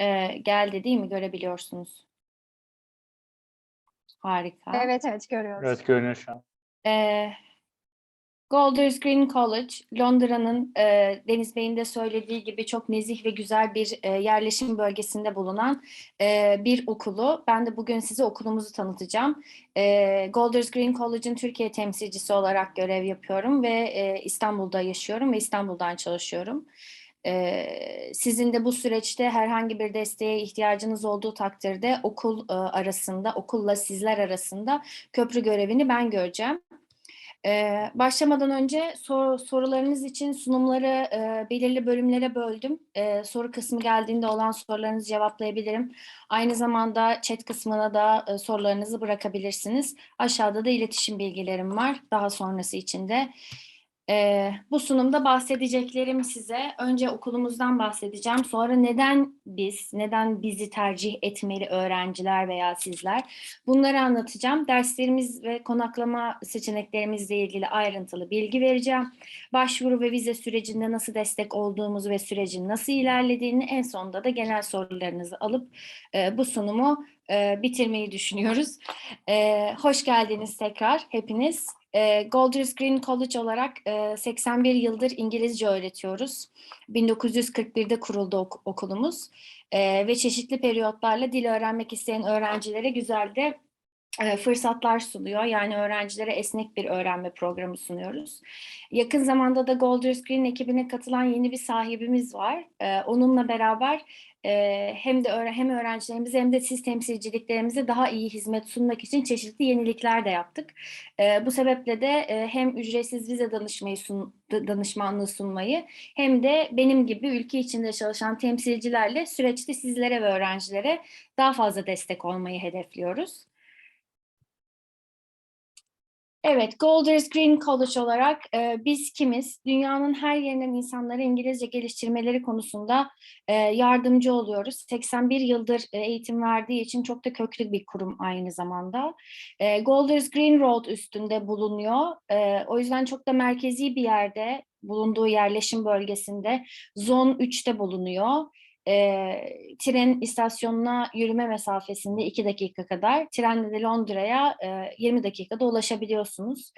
Ee, geldi değil mi? Görebiliyorsunuz. Harika. Evet evet görüyoruz. Evet görünüyor şu an. Ee, Golders Green College, Londra'nın e, Deniz Bey'in de söylediği gibi çok nezih ve güzel bir e, yerleşim bölgesinde bulunan e, bir okulu. Ben de bugün size okulumuzu tanıtacağım. E, Golders Green College'ın Türkiye temsilcisi olarak görev yapıyorum ve e, İstanbul'da yaşıyorum ve İstanbul'dan çalışıyorum. Ee, sizin de bu süreçte herhangi bir desteğe ihtiyacınız olduğu takdirde okul e, arasında, okulla sizler arasında köprü görevini ben göreceğim. Ee, başlamadan önce sor- sorularınız için sunumları e, belirli bölümlere böldüm. Ee, soru kısmı geldiğinde olan sorularınızı cevaplayabilirim. Aynı zamanda chat kısmına da e, sorularınızı bırakabilirsiniz. Aşağıda da iletişim bilgilerim var daha sonrası için de. Ee, bu sunumda bahsedeceklerim size önce okulumuzdan bahsedeceğim. Sonra neden biz, neden bizi tercih etmeli öğrenciler veya sizler bunları anlatacağım. Derslerimiz ve konaklama seçeneklerimizle ilgili ayrıntılı bilgi vereceğim. Başvuru ve vize sürecinde nasıl destek olduğumuzu ve sürecin nasıl ilerlediğini en sonunda da genel sorularınızı alıp e, bu sunumu e, bitirmeyi düşünüyoruz. E, hoş geldiniz tekrar hepiniz. E, Golders Green College olarak e, 81 yıldır İngilizce öğretiyoruz. 1941'de kuruldu ok- okulumuz E, ve çeşitli periyotlarla dil öğrenmek isteyen öğrencilere güzel de fırsatlar sunuyor. Yani öğrencilere esnek bir öğrenme programı sunuyoruz. Yakın zamanda da Golders Green ekibine katılan yeni bir sahibimiz var. E, onunla beraber e, hem de hem öğrencilerimize hem de siz temsilciliklerimize daha iyi hizmet sunmak için çeşitli yenilikler de yaptık. E, bu sebeple de e, hem ücretsiz vize danışmayı sun, da- danışmanlığı sunmayı hem de benim gibi ülke içinde çalışan temsilcilerle süreçte sizlere ve öğrencilere daha fazla destek olmayı hedefliyoruz. Evet, Golders Green College olarak e, biz kimiz? Dünyanın her yerinden insanlara İngilizce geliştirmeleri konusunda e, yardımcı oluyoruz. 81 yıldır e, eğitim verdiği için çok da köklü bir kurum aynı zamanda. E, Golders Green Road üstünde bulunuyor. E, o yüzden çok da merkezi bir yerde bulunduğu yerleşim bölgesinde Zon 3'te bulunuyor e, tren istasyonuna yürüme mesafesinde 2 dakika kadar, trenle de Londra'ya e, 20 dakikada ulaşabiliyorsunuz.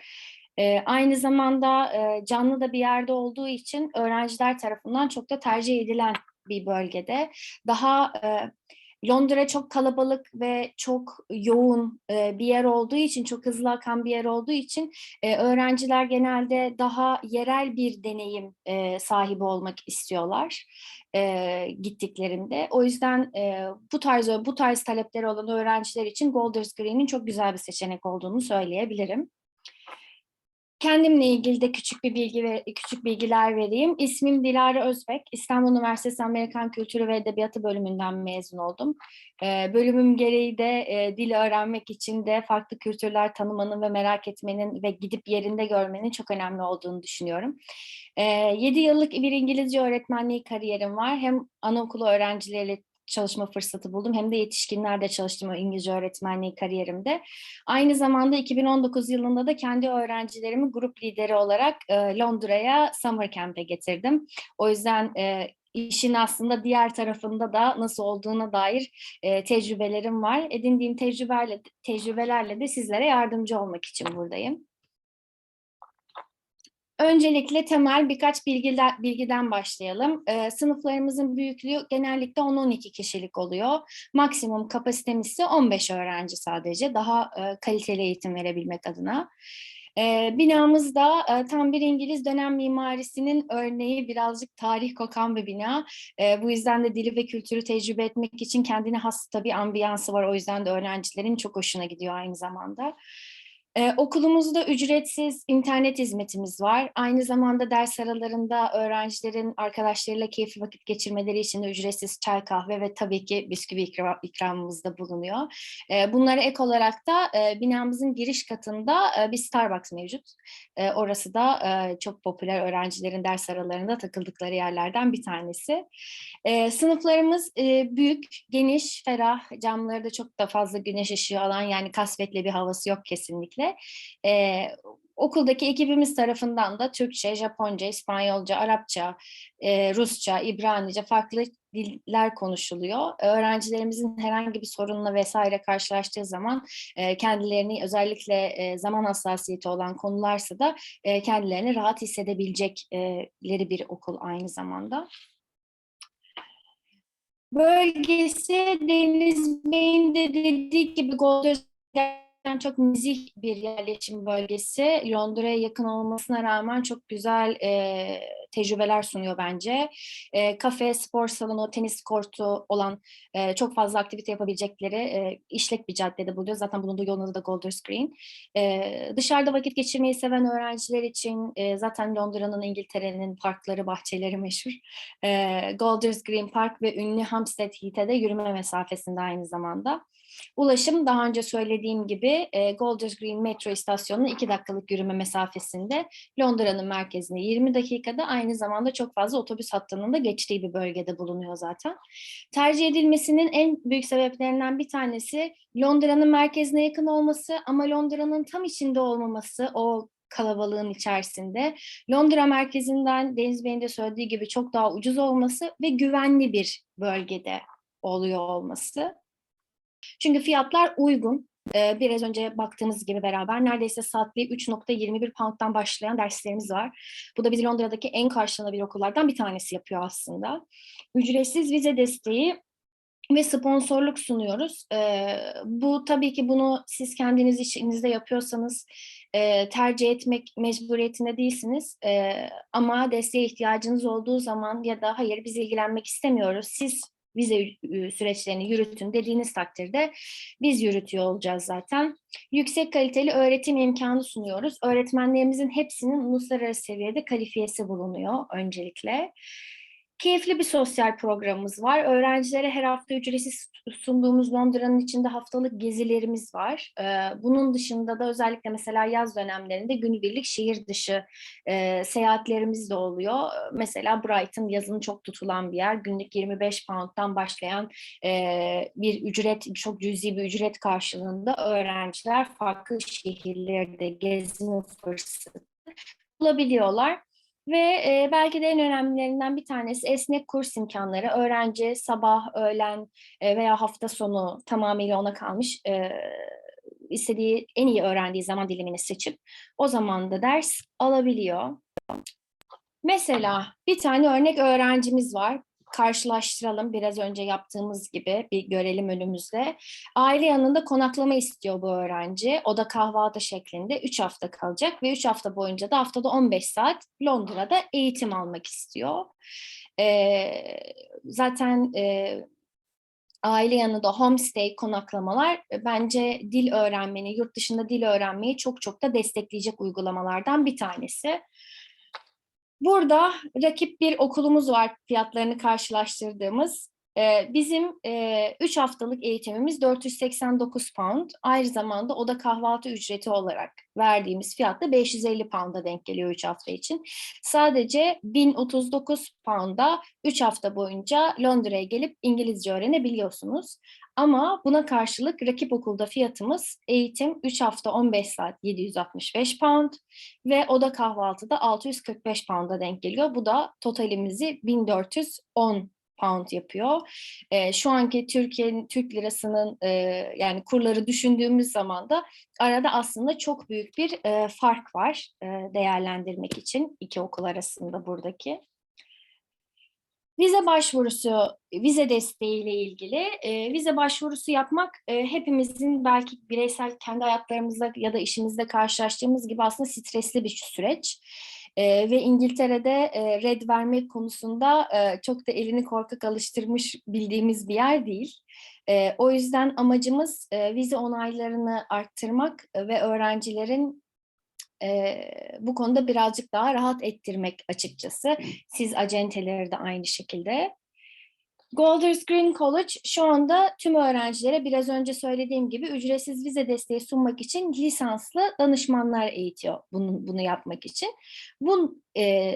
E, aynı zamanda e, canlı da bir yerde olduğu için öğrenciler tarafından çok da tercih edilen bir bölgede. Daha e, Londra çok kalabalık ve çok yoğun e, bir yer olduğu için, çok hızlı akan bir yer olduğu için e, öğrenciler genelde daha yerel bir deneyim e, sahibi olmak istiyorlar e, gittiklerinde. O yüzden e, bu tarz bu tarz talepleri olan öğrenciler için Golders Green'in çok güzel bir seçenek olduğunu söyleyebilirim. Kendimle ilgili de küçük bir bilgi ve küçük bilgiler vereyim. İsmim Dilara Özbek. İstanbul Üniversitesi Amerikan Kültürü ve Edebiyatı bölümünden mezun oldum. Ee, bölümüm gereği de e, dili öğrenmek için de farklı kültürler tanımanın ve merak etmenin ve gidip yerinde görmenin çok önemli olduğunu düşünüyorum. Ee, 7 yıllık bir İngilizce öğretmenliği kariyerim var. Hem anaokulu öğrencileriyle çalışma fırsatı buldum. Hem de yetişkinlerde çalıştım o İngilizce öğretmenliği kariyerimde. Aynı zamanda 2019 yılında da kendi öğrencilerimi grup lideri olarak e, Londra'ya Summer Camp'e getirdim. O yüzden e, işin aslında diğer tarafında da nasıl olduğuna dair e, tecrübelerim var. Edindiğim tecrübelerle, tecrübelerle de sizlere yardımcı olmak için buradayım. Öncelikle temel birkaç bilgiden, bilgiden başlayalım. Ee, sınıflarımızın büyüklüğü genellikle 10-12 kişilik oluyor. Maksimum kapasitemiz ise 15 öğrenci sadece. Daha e, kaliteli eğitim verebilmek adına. Ee, binamız da e, tam bir İngiliz dönem mimarisinin örneği birazcık tarih kokan bir bina. Ee, bu yüzden de dili ve kültürü tecrübe etmek için kendine has tabii ambiyansı var. O yüzden de öğrencilerin çok hoşuna gidiyor aynı zamanda. Ee, okulumuzda ücretsiz internet hizmetimiz var. Aynı zamanda ders aralarında öğrencilerin arkadaşlarıyla keyifli vakit geçirmeleri için de ücretsiz çay, kahve ve tabii ki bisküvi ikram, ikramımız da bulunuyor. Ee, bunlara ek olarak da e, binamızın giriş katında e, bir Starbucks mevcut. E, orası da e, çok popüler öğrencilerin ders aralarında takıldıkları yerlerden bir tanesi. E, sınıflarımız e, büyük, geniş, ferah, camları da çok da fazla güneş ışığı alan yani kasvetli bir havası yok kesinlikle. E, okuldaki ekibimiz tarafından da Türkçe, Japonca, İspanyolca, Arapça, e, Rusça, İbranice farklı diller konuşuluyor. Öğrencilerimizin herhangi bir sorunla vesaire karşılaştığı zaman e, kendilerini özellikle e, zaman hassasiyeti olan konularsa da e, kendilerini rahat hissedebilecekleri bir okul aynı zamanda. Bölgesi Deniz Bey'in de dediği gibi Golders gerçekten çok nezih bir yerleşim bölgesi. Londra'ya yakın olmasına rağmen çok güzel e, tecrübeler sunuyor bence. E, kafe, spor salonu, tenis kortu olan e, çok fazla aktivite yapabilecekleri e, işlek bir caddede buluyor. Zaten bulunduğu yolun adı da Golders Green. E, dışarıda vakit geçirmeyi seven öğrenciler için e, zaten Londra'nın, İngiltere'nin parkları, bahçeleri meşhur. E, Golders Green Park ve ünlü Hampstead Heath'e de yürüme mesafesinde aynı zamanda. Ulaşım daha önce söylediğim gibi e, Golders Green metro istasyonunun 2 dakikalık yürüme mesafesinde Londra'nın merkezine 20 dakikada aynı zamanda çok fazla otobüs hattının da geçtiği bir bölgede bulunuyor zaten. Tercih edilmesinin en büyük sebeplerinden bir tanesi Londra'nın merkezine yakın olması ama Londra'nın tam içinde olmaması, o kalabalığın içerisinde. Londra merkezinden Deniz Bey'in de söylediği gibi çok daha ucuz olması ve güvenli bir bölgede oluyor olması. Çünkü fiyatlar uygun. Ee, biraz önce baktığımız gibi beraber neredeyse saatliği 3.21 pound'dan başlayan derslerimiz var. Bu da bizi Londra'daki en karşılanabilir okullardan bir tanesi yapıyor aslında. Ücretsiz vize desteği ve sponsorluk sunuyoruz. Ee, bu tabii ki bunu siz kendiniz işinizde yapıyorsanız e, tercih etmek mecburiyetinde değilsiniz. E, ama desteğe ihtiyacınız olduğu zaman ya da hayır biz ilgilenmek istemiyoruz. Siz vize süreçlerini yürütün dediğiniz takdirde biz yürütüyor olacağız zaten. Yüksek kaliteli öğretim imkanı sunuyoruz. Öğretmenlerimizin hepsinin uluslararası seviyede kalifiyesi bulunuyor öncelikle. Keyifli bir sosyal programımız var. Öğrencilere her hafta ücretsiz sunduğumuz Londra'nın içinde haftalık gezilerimiz var. Bunun dışında da özellikle mesela yaz dönemlerinde günübirlik şehir dışı e, seyahatlerimiz de oluyor. Mesela Brighton yazın çok tutulan bir yer. Günlük 25 pound'dan başlayan e, bir ücret, çok cüzi bir ücret karşılığında öğrenciler farklı şehirlerde gezme fırsatı bulabiliyorlar. Ve e, belki de en önemlilerinden bir tanesi esnek kurs imkanları. Öğrenci sabah, öğlen e, veya hafta sonu tamamıyla ona kalmış e, istediği, en iyi öğrendiği zaman dilimini seçip o zaman da ders alabiliyor. Mesela bir tane örnek öğrencimiz var karşılaştıralım biraz önce yaptığımız gibi bir görelim önümüzde. Aile yanında konaklama istiyor bu öğrenci. O da kahvaltı şeklinde 3 hafta kalacak ve 3 hafta boyunca da haftada 15 saat Londra'da eğitim almak istiyor. Ee, zaten e, aile yanında homestay konaklamalar bence dil öğrenmeni, yurt dışında dil öğrenmeyi çok çok da destekleyecek uygulamalardan bir tanesi. Burada rakip bir okulumuz var fiyatlarını karşılaştırdığımız. Ee, bizim 3 e, haftalık eğitimimiz 489 pound. Aynı zamanda oda kahvaltı ücreti olarak verdiğimiz fiyat da 550 pound'a denk geliyor 3 hafta için. Sadece 1039 pound'a 3 hafta boyunca Londra'ya gelip İngilizce öğrenebiliyorsunuz. Ama buna karşılık rakip okulda fiyatımız eğitim 3 hafta 15 saat 765 pound ve oda kahvaltıda 645 pound'a denk geliyor. Bu da totalimizi 1410 pound yapıyor. E, şu anki Türkiye'nin Türk lirasının e, yani kurları düşündüğümüz zaman da arada aslında çok büyük bir e, fark var e, değerlendirmek için iki okul arasında buradaki. Vize başvurusu, vize desteğiyle ilgili e, vize başvurusu yapmak e, hepimizin belki bireysel kendi hayatlarımızda ya da işimizde karşılaştığımız gibi aslında stresli bir süreç. E, ve İngiltere'de e, red vermek konusunda e, çok da elini korkak alıştırmış bildiğimiz bir yer değil. E, o yüzden amacımız e, vize onaylarını arttırmak ve öğrencilerin e, bu konuda birazcık daha rahat ettirmek açıkçası. Siz acenteleri de aynı şekilde. Golders Green College şu anda tüm öğrencilere biraz önce söylediğim gibi ücretsiz vize desteği sunmak için lisanslı danışmanlar eğitiyor bunu, bunu yapmak için. Bu e,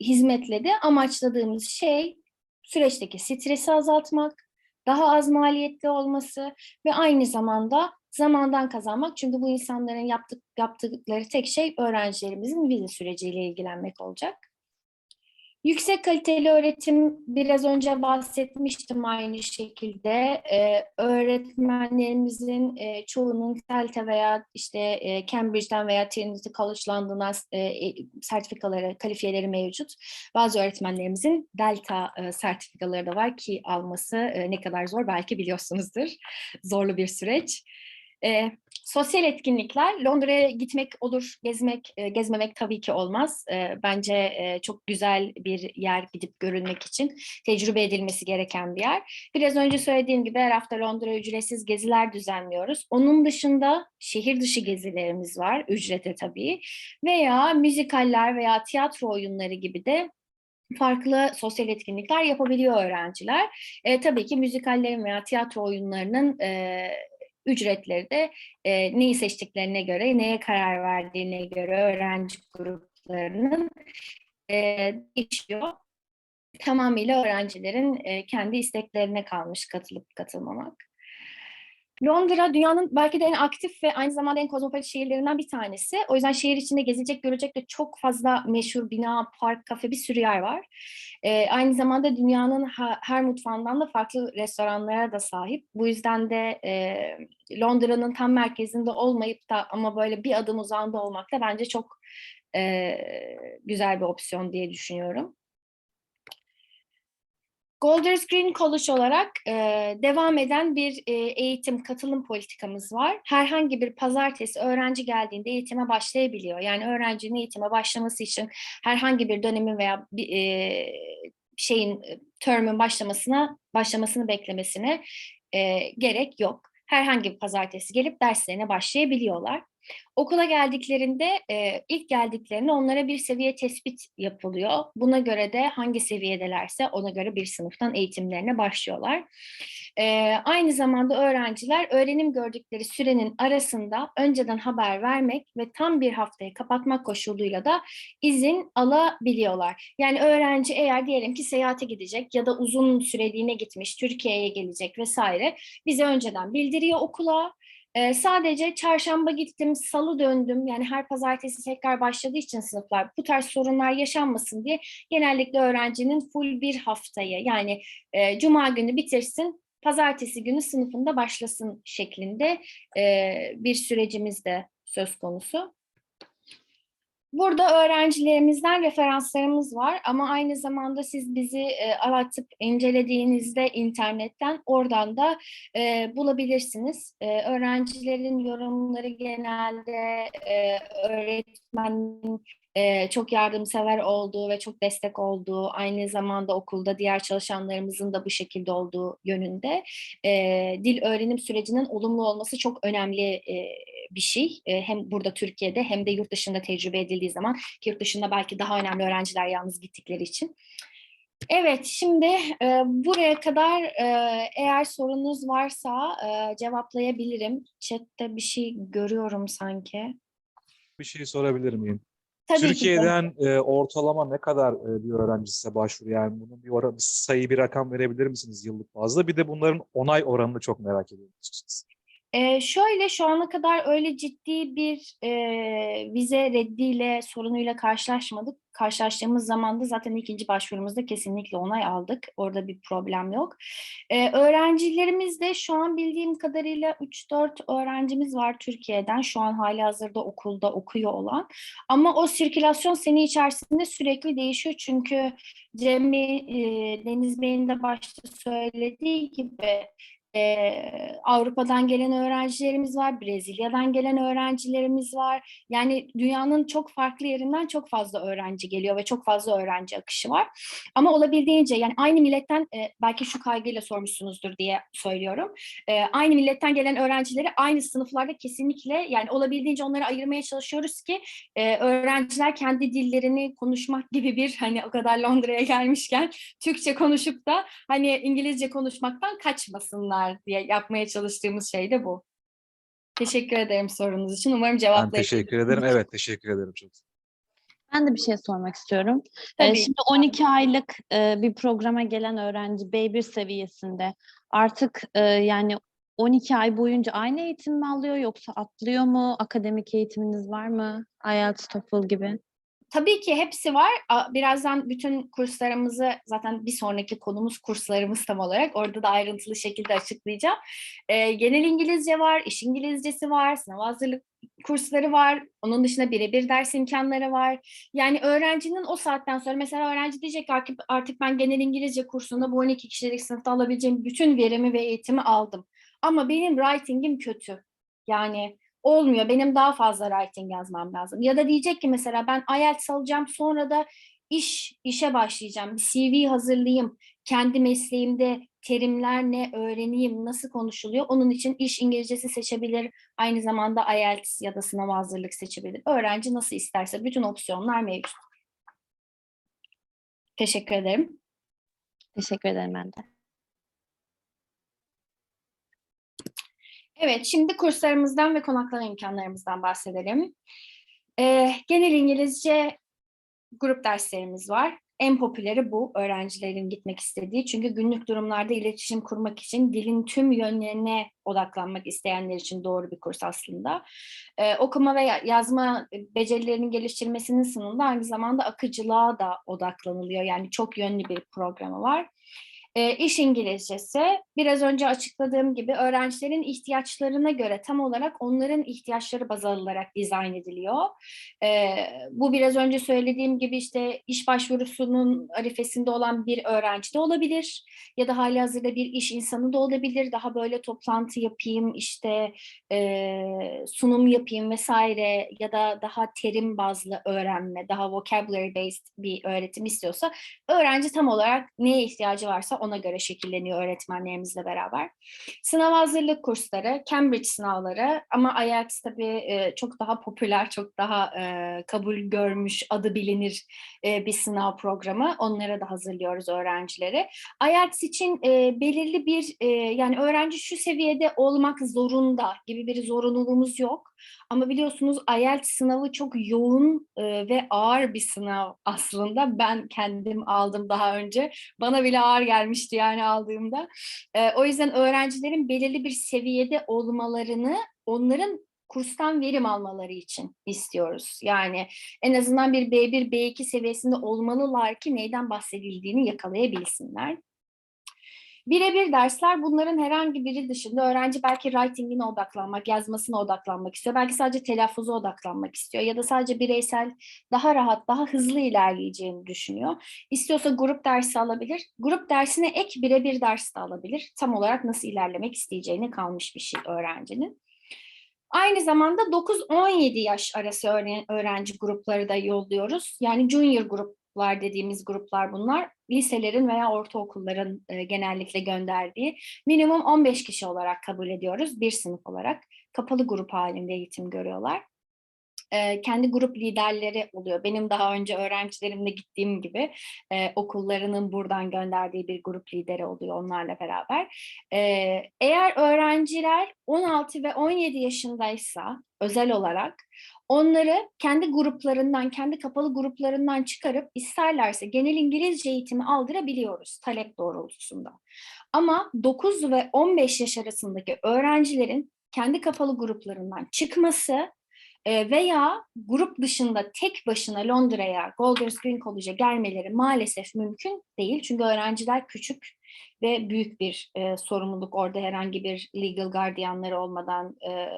hizmetle de amaçladığımız şey süreçteki stresi azaltmak, daha az maliyetli olması ve aynı zamanda zamandan kazanmak. Çünkü bu insanların yaptık, yaptıkları tek şey öğrencilerimizin vize süreciyle ilgilenmek olacak. Yüksek kaliteli öğretim biraz önce bahsetmiştim aynı şekilde. Ee, öğretmenlerimizin e, çoğunun TELT'e veya işte e, Cambridge'den veya Trinity College'landığından e, e, sertifikaları, kalifiyeleri mevcut. Bazı öğretmenlerimizin Delta e, sertifikaları da var ki alması e, ne kadar zor belki biliyorsunuzdur. Zorlu bir süreç. E, sosyal etkinlikler, Londra'ya gitmek olur, gezmek, e, gezmemek tabii ki olmaz. E, bence e, çok güzel bir yer gidip görülmek için tecrübe edilmesi gereken bir yer. Biraz önce söylediğim gibi her hafta Londra ücretsiz geziler düzenliyoruz. Onun dışında şehir dışı gezilerimiz var, ücrete tabii. Veya müzikaller veya tiyatro oyunları gibi de farklı sosyal etkinlikler yapabiliyor öğrenciler. E, tabii ki müzikallerin veya tiyatro oyunlarının e, ücretleri de e, neyi seçtiklerine göre, neye karar verdiğine göre öğrenci gruplarının e, değişiyor. Tamamıyla öğrencilerin e, kendi isteklerine kalmış katılıp katılmamak. Londra dünyanın belki de en aktif ve aynı zamanda en kozmopolit şehirlerinden bir tanesi. O yüzden şehir içinde gezilecek, görecek de çok fazla meşhur bina, park, kafe bir sürü yer var. Ee, aynı zamanda dünyanın ha- her mutfağından da farklı restoranlara da sahip. Bu yüzden de e, Londra'nın tam merkezinde olmayıp da ama böyle bir adım uzağında olmak da bence çok e, güzel bir opsiyon diye düşünüyorum. Golders Green College olarak e, devam eden bir e, eğitim katılım politikamız var. Herhangi bir pazartesi öğrenci geldiğinde eğitime başlayabiliyor. Yani öğrencinin eğitime başlaması için herhangi bir dönemin veya bir e, şeyin e, term'ün başlamasına başlamasını beklemesine e, gerek yok. Herhangi bir pazartesi gelip derslerine başlayabiliyorlar. Okula geldiklerinde e, ilk geldiklerinde onlara bir seviye tespit yapılıyor. Buna göre de hangi seviyedelerse ona göre bir sınıftan eğitimlerine başlıyorlar. E, aynı zamanda öğrenciler öğrenim gördükleri sürenin arasında önceden haber vermek ve tam bir haftayı kapatmak koşuluyla da izin alabiliyorlar. Yani öğrenci eğer diyelim ki seyahate gidecek ya da uzun süreliğine gitmiş, Türkiye'ye gelecek vesaire bize önceden bildiriyor okula. Ee, sadece çarşamba gittim, salı döndüm. Yani her pazartesi tekrar başladığı için sınıflar bu tarz sorunlar yaşanmasın diye genellikle öğrencinin full bir haftayı yani e, cuma günü bitirsin, pazartesi günü sınıfında başlasın şeklinde e, bir sürecimiz de söz konusu. Burada öğrencilerimizden referanslarımız var ama aynı zamanda siz bizi e, aratıp incelediğinizde internetten oradan da e, bulabilirsiniz. E, öğrencilerin yorumları genelde e, öğretmenin e, çok yardımsever olduğu ve çok destek olduğu, aynı zamanda okulda diğer çalışanlarımızın da bu şekilde olduğu yönünde. E, dil öğrenim sürecinin olumlu olması çok önemli e, bir şey. E, hem burada Türkiye'de hem de yurt dışında tecrübe edildiği zaman ki yurt dışında belki daha önemli öğrenciler yalnız gittikleri için. Evet, şimdi e, buraya kadar e, eğer sorunuz varsa e, cevaplayabilirim. Chat'te bir şey görüyorum sanki. Bir şey sorabilir miyim? Tabii ki de. Türkiye'den e, ortalama ne kadar e, bir öğrenci size başvuruyor? Yani bunun bir oran, bir sayı, bir rakam verebilir misiniz yıllık bazda? Bir de bunların onay oranını çok merak ediyorum açıkçası. Ee, şöyle şu ana kadar öyle ciddi bir e, vize reddiyle sorunuyla karşılaşmadık. Karşılaştığımız zaman da zaten ikinci başvurumuzda kesinlikle onay aldık. Orada bir problem yok. Ee, öğrencilerimiz de şu an bildiğim kadarıyla 3-4 öğrencimiz var Türkiye'den. Şu an hali hazırda okulda okuyor olan. Ama o sirkülasyon sene içerisinde sürekli değişiyor. Çünkü Cem Bey, e, Deniz Bey'in de başta söylediği gibi Avrupa'dan gelen öğrencilerimiz var, Brezilya'dan gelen öğrencilerimiz var. Yani dünyanın çok farklı yerinden çok fazla öğrenci geliyor ve çok fazla öğrenci akışı var. Ama olabildiğince yani aynı milletten e, belki şu kaygıyla sormuşsunuzdur diye söylüyorum. E, aynı milletten gelen öğrencileri aynı sınıflarda kesinlikle yani olabildiğince onları ayırmaya çalışıyoruz ki e, öğrenciler kendi dillerini konuşmak gibi bir hani o kadar Londra'ya gelmişken Türkçe konuşup da hani İngilizce konuşmaktan kaçmasınlar diye yapmaya çalıştığımız şey de bu. Teşekkür ederim sorunuz için. Umarım Ben cevaplayabilirim. teşekkür ederim. Evet, teşekkür ederim çok. Ben de bir şey sormak istiyorum. Ee, Tabii. Şimdi 12 aylık e, bir programa gelen öğrenci B1 seviyesinde artık e, yani 12 ay boyunca aynı eğitim mi alıyor yoksa atlıyor mu? Akademik eğitiminiz var mı? IELTS, TOEFL gibi. Tabii ki hepsi var. Birazdan bütün kurslarımızı zaten bir sonraki konumuz kurslarımız tam olarak. Orada da ayrıntılı şekilde açıklayacağım. Ee, genel İngilizce var, iş İngilizcesi var, sınav hazırlık kursları var. Onun dışında birebir ders imkanları var. Yani öğrencinin o saatten sonra mesela öğrenci diyecek artık, artık ben genel İngilizce kursunda bu 12 kişilik sınıfta alabileceğim bütün verimi ve eğitimi aldım. Ama benim writing'im kötü. Yani olmuyor. Benim daha fazla writing yazmam lazım. Ya da diyecek ki mesela ben IELTS alacağım sonra da iş işe başlayacağım. Bir CV hazırlayayım. Kendi mesleğimde terimler ne öğreneyim, nasıl konuşuluyor. Onun için iş İngilizcesi seçebilir. Aynı zamanda IELTS ya da sınav hazırlık seçebilir. Öğrenci nasıl isterse bütün opsiyonlar mevcut. Teşekkür ederim. Teşekkür ederim ben de. Evet, şimdi kurslarımızdan ve konaklama imkanlarımızdan bahsedelim. Ee, genel İngilizce grup derslerimiz var. En popüleri bu öğrencilerin gitmek istediği. Çünkü günlük durumlarda iletişim kurmak için dilin tüm yönlerine odaklanmak isteyenler için doğru bir kurs aslında. Ee, okuma ve ya- yazma becerilerinin geliştirmesinin sınırında aynı zamanda akıcılığa da odaklanılıyor. Yani çok yönlü bir programı var. E, iş İngilizcesi biraz önce açıkladığım gibi öğrencilerin ihtiyaçlarına göre tam olarak onların ihtiyaçları baz alınarak dizayn ediliyor. E, bu biraz önce söylediğim gibi işte iş başvurusunun arifesinde olan bir öğrenci de olabilir ya da hali hazırda bir iş insanı da olabilir. Daha böyle toplantı yapayım işte e, sunum yapayım vesaire ya da daha terim bazlı öğrenme, daha vocabulary based bir öğretim istiyorsa öğrenci tam olarak neye ihtiyacı varsa ona göre şekilleniyor öğretmenlerimizle beraber. Sınav hazırlık kursları, Cambridge sınavları ama IELTS tabii e, çok daha popüler, çok daha e, kabul görmüş, adı bilinir e, bir sınav programı. Onlara da hazırlıyoruz öğrencileri. IELTS için belirli bir yani öğrenci şu seviyede olmak zorunda gibi bir zorunluluğumuz yok. Ama biliyorsunuz IELTS sınavı çok yoğun e, ve ağır bir sınav aslında. Ben kendim aldım daha önce. Bana bile ağır gelmişti yani aldığımda. E, o yüzden öğrencilerin belirli bir seviyede olmalarını onların kurstan verim almaları için istiyoruz. Yani en azından bir B1, B2 seviyesinde olmalılar ki neyden bahsedildiğini yakalayabilsinler. Birebir dersler bunların herhangi biri dışında öğrenci belki writing'ine odaklanmak, yazmasına odaklanmak istiyor. Belki sadece telaffuza odaklanmak istiyor ya da sadece bireysel daha rahat, daha hızlı ilerleyeceğini düşünüyor. İstiyorsa grup dersi alabilir. Grup dersine ek birebir ders de alabilir. Tam olarak nasıl ilerlemek isteyeceğine kalmış bir şey öğrencinin. Aynı zamanda 9-17 yaş arası öğren- öğrenci grupları da yolluyoruz. Yani junior gruplar dediğimiz gruplar bunlar. Liselerin veya ortaokulların e, genellikle gönderdiği minimum 15 kişi olarak kabul ediyoruz bir sınıf olarak. Kapalı grup halinde eğitim görüyorlar. Kendi grup liderleri oluyor. Benim daha önce öğrencilerimle gittiğim gibi e, okullarının buradan gönderdiği bir grup lideri oluyor onlarla beraber. E, eğer öğrenciler 16 ve 17 yaşındaysa özel olarak onları kendi gruplarından, kendi kapalı gruplarından çıkarıp isterlerse genel İngilizce eğitimi aldırabiliyoruz talep doğrultusunda. Ama 9 ve 15 yaş arasındaki öğrencilerin kendi kapalı gruplarından çıkması e, veya grup dışında tek başına Londra'ya, Golders Green College'a gelmeleri maalesef mümkün değil. Çünkü öğrenciler küçük ve büyük bir e, sorumluluk orada herhangi bir legal gardiyanları olmadan e,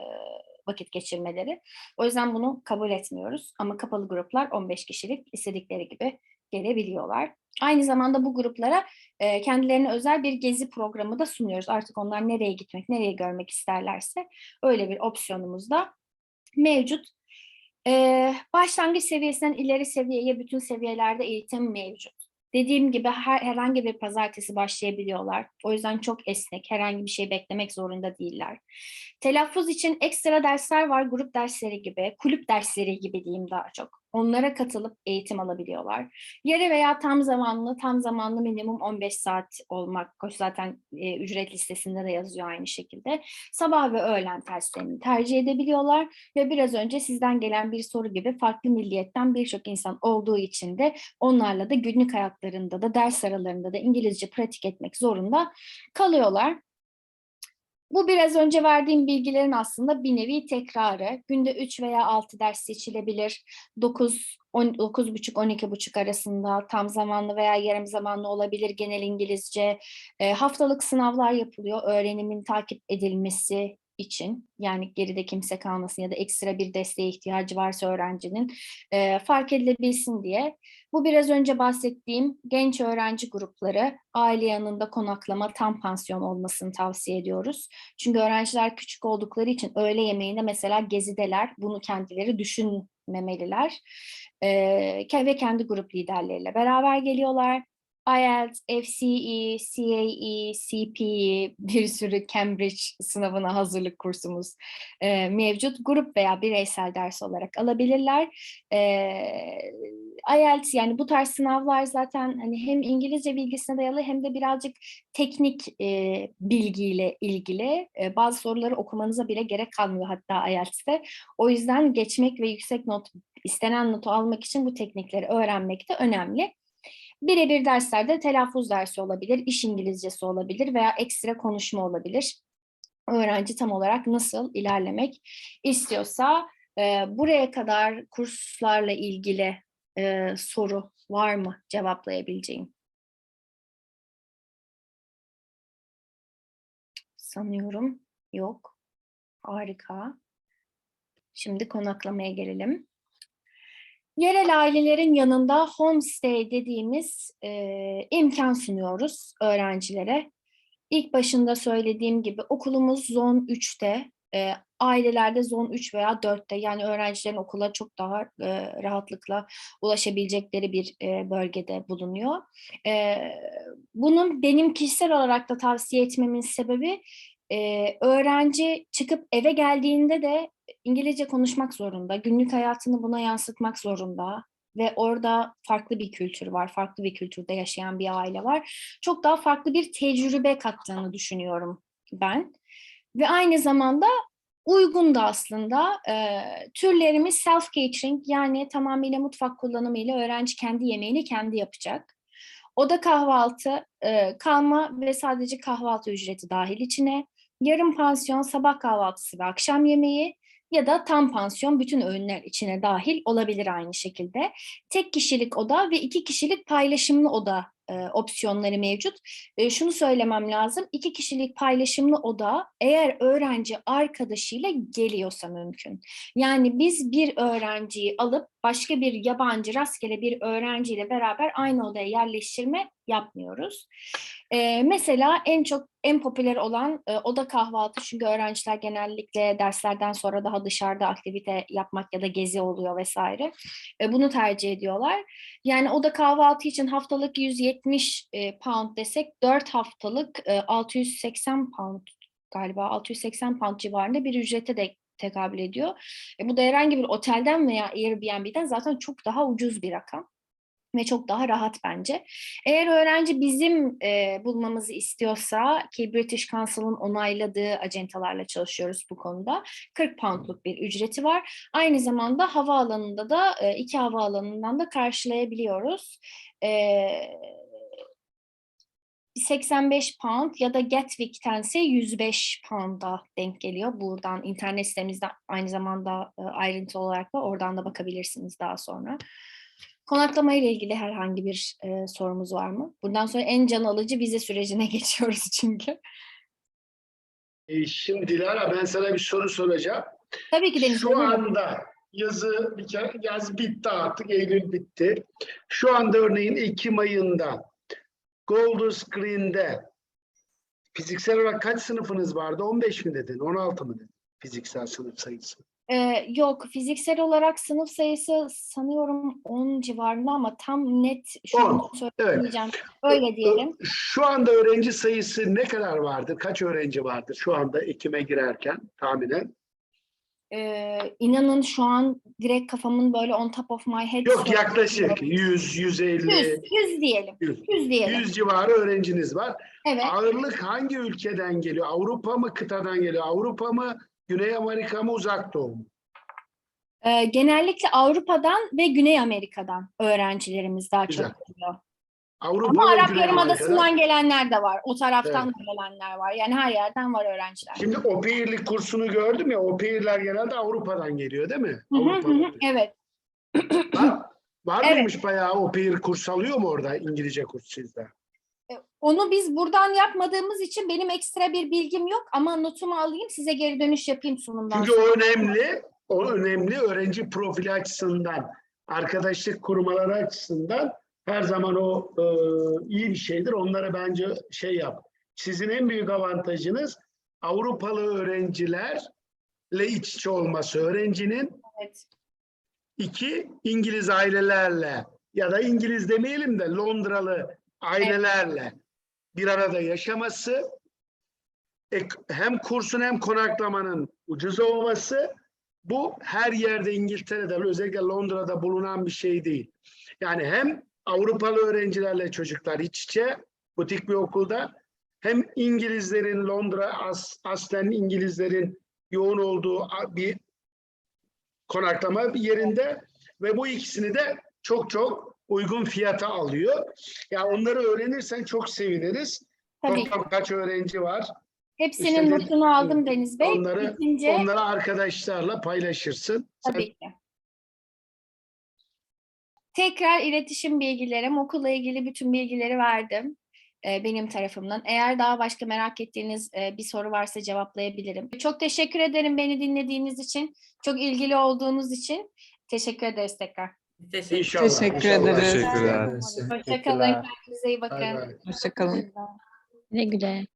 vakit geçirmeleri. O yüzden bunu kabul etmiyoruz. Ama kapalı gruplar 15 kişilik istedikleri gibi gelebiliyorlar. Aynı zamanda bu gruplara e, kendilerine özel bir gezi programı da sunuyoruz. Artık onlar nereye gitmek, nereye görmek isterlerse öyle bir opsiyonumuz da mevcut. Ee, başlangıç seviyesinden ileri seviyeye bütün seviyelerde eğitim mevcut. Dediğim gibi her, herhangi bir pazartesi başlayabiliyorlar. O yüzden çok esnek, herhangi bir şey beklemek zorunda değiller. Telaffuz için ekstra dersler var, grup dersleri gibi, kulüp dersleri gibi diyeyim daha çok. Onlara katılıp eğitim alabiliyorlar. Yarı veya tam zamanlı, tam zamanlı minimum 15 saat olmak zaten e, ücret listesinde de yazıyor aynı şekilde. Sabah ve öğlen derslerini tercih edebiliyorlar ve biraz önce sizden gelen bir soru gibi farklı milliyetten birçok insan olduğu için de onlarla da günlük hayatlarında da ders aralarında da İngilizce pratik etmek zorunda kalıyorlar. Bu biraz önce verdiğim bilgilerin aslında bir nevi tekrarı. Günde 3 veya 6 ders seçilebilir. 9, 10, 9.30, 12.30 arasında tam zamanlı veya yarım zamanlı olabilir genel İngilizce. E, haftalık sınavlar yapılıyor öğrenimin takip edilmesi için. Yani geride kimse kalmasın ya da ekstra bir desteğe ihtiyacı varsa öğrencinin e, fark edilebilsin diye. Bu biraz önce bahsettiğim genç öğrenci grupları aile yanında konaklama tam pansiyon olmasını tavsiye ediyoruz. Çünkü öğrenciler küçük oldukları için öğle yemeğinde mesela gezideler. Bunu kendileri düşünmemeliler. Ee, ke- ve kendi grup liderleriyle beraber geliyorlar. IELTS, FCE, CAE, CPE, bir sürü Cambridge sınavına hazırlık kursumuz e, mevcut. Grup veya bireysel ders olarak alabilirler. E, IELTS yani bu tarz sınavlar zaten hani hem İngilizce bilgisine dayalı hem de birazcık teknik e, bilgiyle ilgili. E, bazı soruları okumanıza bile gerek kalmıyor hatta IELTS'te. O yüzden geçmek ve yüksek not istenen notu almak için bu teknikleri öğrenmek de önemli. Birebir derslerde telaffuz dersi olabilir, iş İngilizcesi olabilir veya ekstra konuşma olabilir. Öğrenci tam olarak nasıl ilerlemek istiyorsa e, buraya kadar kurslarla ilgili e, soru var mı cevaplayabileceğim? Sanıyorum yok. Harika. Şimdi konaklamaya gelelim. Yerel ailelerin yanında homestay dediğimiz e, imkan sunuyoruz öğrencilere. İlk başında söylediğim gibi okulumuz zon 3'te, e, ailelerde zon 3 veya 4'te yani öğrencilerin okula çok daha e, rahatlıkla ulaşabilecekleri bir e, bölgede bulunuyor. E, bunun benim kişisel olarak da tavsiye etmemin sebebi e, öğrenci çıkıp eve geldiğinde de İngilizce konuşmak zorunda, günlük hayatını buna yansıtmak zorunda ve orada farklı bir kültür var, farklı bir kültürde yaşayan bir aile var. Çok daha farklı bir tecrübe kattığını düşünüyorum ben. Ve aynı zamanda uygun da aslında e, türlerimiz self-catering yani tamamıyla mutfak kullanımıyla öğrenci kendi yemeğini kendi yapacak. Oda kahvaltı, e, kalma ve sadece kahvaltı ücreti dahil içine, yarım pansiyon, sabah kahvaltısı ve akşam yemeği ya da tam pansiyon bütün öğünler içine dahil olabilir aynı şekilde. Tek kişilik oda ve iki kişilik paylaşımlı oda e, opsiyonları mevcut. E, şunu söylemem lazım. iki kişilik paylaşımlı oda eğer öğrenci arkadaşıyla geliyorsa mümkün. Yani biz bir öğrenciyi alıp başka bir yabancı rastgele bir öğrenciyle beraber aynı odaya yerleştirme yapmıyoruz. E, mesela en çok en popüler olan e, oda kahvaltı çünkü öğrenciler genellikle derslerden sonra daha dışarıda aktivite yapmak ya da gezi oluyor vesaire. E, bunu tercih ediyorlar. Yani oda kahvaltı için haftalık 170 e, pound desek 4 haftalık e, 680 pound galiba 680 pound civarında bir ücrete de tekabül ediyor. E, bu da herhangi bir otelden veya Airbnb'den zaten çok daha ucuz bir rakam ve çok daha rahat bence. Eğer öğrenci bizim e, bulmamızı istiyorsa ki British Council'ın onayladığı acentalarla çalışıyoruz bu konuda. 40 poundluk bir ücreti var. Aynı zamanda havaalanında da e, iki havaalanından da karşılayabiliyoruz. E, 85 pound ya da Gatwick'tense 105 pound'a denk geliyor. Buradan internet sitemizde aynı zamanda e, ayrıntı olarak var. Oradan da bakabilirsiniz daha sonra. Konaklama ile ilgili herhangi bir e, sorumuz var mı? Bundan sonra en can alıcı vize sürecine geçiyoruz çünkü. E, Şimdi Dilara ben sana bir soru soracağım. Tabii ki Deniz. Şu anda yazı bir kere yaz bitti artık Eylül bitti. Şu anda örneğin Ekim ayında Golden Screen'de fiziksel olarak kaç sınıfınız vardı? 15 mi dedin? 16 mı dedin? Fiziksel sınıf sayısı. Ee, yok fiziksel olarak sınıf sayısı sanıyorum 10 civarında ama tam net şu an 10, söyleyemeyeceğim. Öyle diyelim. Şu anda öğrenci sayısı ne kadar vardır? Kaç öğrenci vardır şu anda Ekim'e girerken tahminen? Ee, inanın şu an direkt kafamın böyle on top of my head. Yok yaklaşık 100, 150, 100, 100 diyelim. 100, 100 diyelim. 100 civarı öğrenciniz var. Evet. Ağırlık hangi ülkeden geliyor? Avrupa mı kıtadan geliyor? Avrupa mı? Güney Amerika mı? Uzak Doğu mu? Genellikle Avrupa'dan ve Güney Amerika'dan öğrencilerimiz daha Güzel. çok geliyor. Avrupa Ama Arap Yarımadası'ndan gelenler de var. O taraftan da gelenler var. Yani her yerden var öğrenciler. Şimdi o peerlik kursunu gördüm ya, o peerler genelde Avrupa'dan geliyor değil mi? Hı hı hı. Evet. Var, var Evet. mıymış bayağı o peer kurs alıyor mu orada İngilizce kurs sizde? E, Onu biz buradan yapmadığımız için benim ekstra bir bilgim yok ama notumu alayım size geri dönüş yapayım sunumdan Çünkü o önemli, o önemli öğrenci profili açısından, arkadaşlık kurmaları açısından her zaman o e, iyi bir şeydir. Onlara bence şey yap. Sizin en büyük avantajınız Avrupalı öğrencilerle iç içe olması. Öğrencinin Evet. iki İngiliz ailelerle ya da İngiliz demeyelim de Londralı ailelerle bir arada yaşaması ek- hem kursun hem konaklamanın ucuz olması bu her yerde İngiltere'de özellikle Londra'da bulunan bir şey değil. Yani hem Avrupalı öğrencilerle çocuklar iç içe butik bir okulda hem İngilizlerin Londra as, aslen İngilizlerin yoğun olduğu bir konaklama bir yerinde ve bu ikisini de çok çok uygun fiyata alıyor. Ya onları öğrenirsen çok seviniriz. Tabii. Toplam kaç öğrenci var? Hepsinin İşte notunu aldım Deniz Bey. Onları- Bitince Onları arkadaşlarla paylaşırsın. Sen- tabii ki. Tekrar iletişim bilgilerim, okulla ilgili bütün bilgileri verdim e, benim tarafımdan. Eğer daha başka merak ettiğiniz e, bir soru varsa cevaplayabilirim. Çok teşekkür ederim beni dinlediğiniz için, çok ilgili olduğunuz için. Teşekkür ederiz tekrar. Teşekkür İnşallah. Teşekkür ederiz. Teşekkürler. Hoşçakalın, kendinize iyi bakın. Hoşçakalın. Güle güle.